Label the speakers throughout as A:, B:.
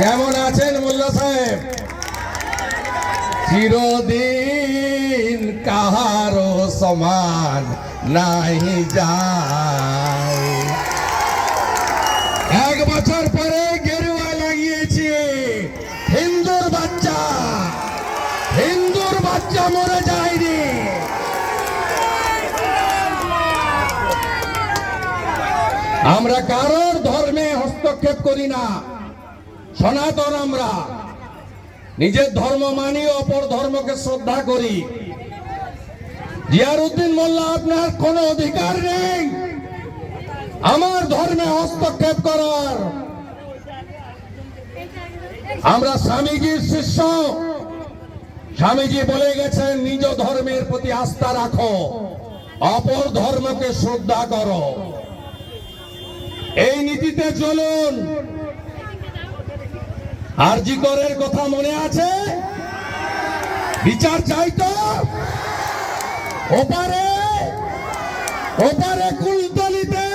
A: কেমন আছেন মোল্লা সাহেব? চিরদিন কাহারো সমান নাই যায়। এক বছর পরে গেরুয়া লাগিয়েছে। হিন্দুর বাচ্চা। হিন্দুর বাচ্চা মরে যায়নি। আমরা কারোর ধর্মে হস্তক্ষেপ করি না। সনাতন আমরা। নিজের ধর্ম মানি, অপর ধর্মকে শ্রদ্ধা করি। জিয়ারউদ্দিন মোল্লা, আপনার কোনো অধিকার নেই। আমার ধর্মে হস্তক্ষেপ করার। আমরা স্বামীজির শিষ্য। স্বামীজি বলে গেছেন, নিজ ধর্মের প্রতি আস্থা রাখো, অপর ধর্মকে শ্রদ্ধা করো। এই নীতিতে চলুন। আরজি করের কথা মনে আছে? বিচার চাই তো। ওপারে ওপারে কুলতলিতে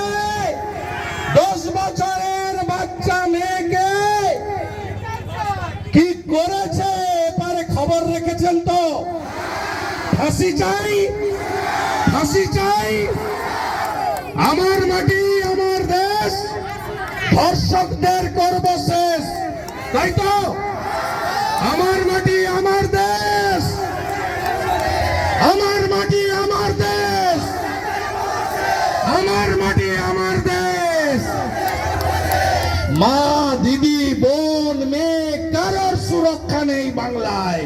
A: দশ বছরের বাচ্চা মেয়েকে কি করেছে? এপারে খবর রেখেছেন তো। ফাঁসি চাই ফাঁসি চাই। আমার মাটি, আমার দেশ ধর্ষকদের করব তাই তো? আমার মাটি আমার দেশ। আমার মাটি আমার দেশ। আমার মাটি আমার দেশ। মা, দিদি, বোন, মেয়ে, কারোর সুরক্ষা নেই বাংলায়।